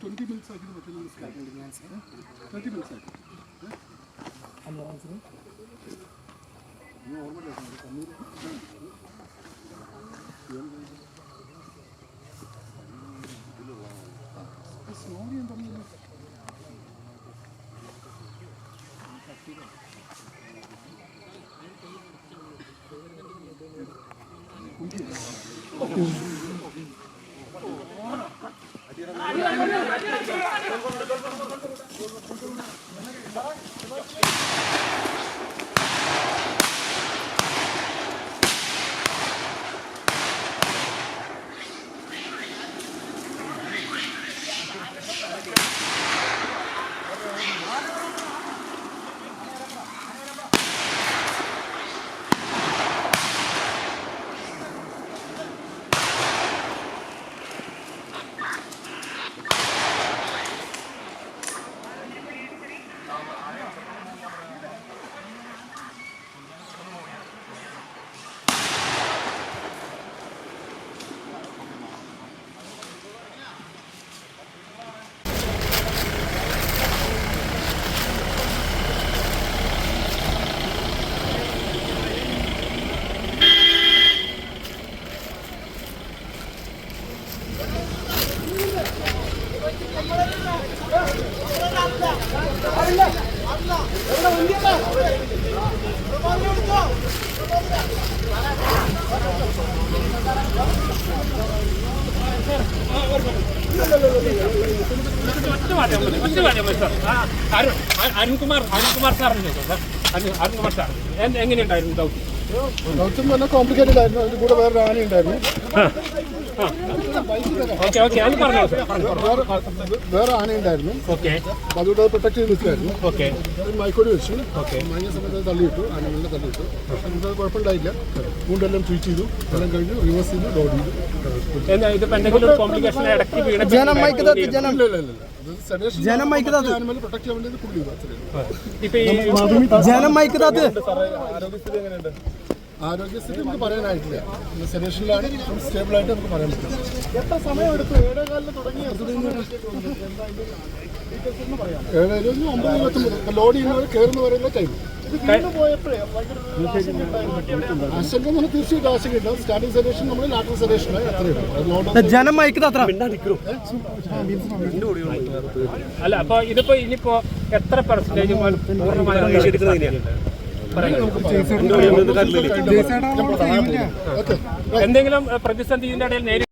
Twenty mills ಆಗಿದೆ ಮತ್ತೆ ನಮಸ್ಕಾರ ಟ್ವೆಂಟಿ ಮಿಲ್ಸ್ ಆಗಿದೆ ನೋಡಿ ಅಂತ അരുൺകുമാർ അരുൺകുമാർ സാറിന് സാർ അരുൺ- അരുൺകുമാർ സാർ എങ്ങനെയുണ്ടായിരുന്നു ദൗത്യം ദൗത്യം നല്ല കോംപ്ലിക്കേറ്റഡ് ആയിരുന്നു അതിന്റെ കൂടെ വേറെ ആന ഉണ്ടായിരുന്നു ഓക്കെ ഓക്കെ അത് പറഞ്ഞു. വേറെ ആന ഉണ്ടായിരുന്നു അതുകൊണ്ട് അത് പ്രൊട്ടക്ട് ചെയ്ത് നിൽക്കുമായിരുന്നു മൈക്കോടി വെച്ചു. മഞ്ഞ സമയത്ത് തള്ളിയിട്ടു ആനകളിലെ തള്ളിയിട്ടു. നമുക്ക് അത് കുഴപ്പമുണ്ടായില്ല. മൂണ്ടെല്ലാം ട്രീറ്റ് ചെയ്തു. എല്ലാം കഴിഞ്ഞു റിവേഴ്സ് ചെയ്തു ലോഡ് ചെയ്തു. ജനം ഇടയ്ക്ക് വീണ ഇല്ല ഇല്ല ജനം. മയക്കതാത്ത് ജനം ആരോഗ്യസ്ഥിതി നമുക്ക് പറയാനായിട്ടില്ല. സെലക്ഷനിലാണ് സ്റ്റേബിൾ ആയിട്ട് നമുക്ക് പറയാൻ പറ്റും. എത്ര സമയം എടുത്തു ഏഴേകാലിന് തുടങ്ങി ഏഴ് ഇരുപത് ഒമ്പത് ഇരുപത്തൊമ്പത്. ലോഡ് ചെയ്യുന്നവർ കയറുന്ന വരെയുള്ള ടൈം ആശങ്ക നമ്മൾ തീർച്ചയായിട്ടും സ്റ്റാർട്ടിംഗ് നമ്മൾ ലാറ്റർ അത്രയും അല്ല അപ്പൊ ഇതിപ്പോ ഇനിയിപ്പോ എത്ര പെർസെന്റേജ് പൂർണമായി എന്തെങ്കിലും പ്രതിസന്ധി ഇതിന്റെ ഇടയിൽ നേരി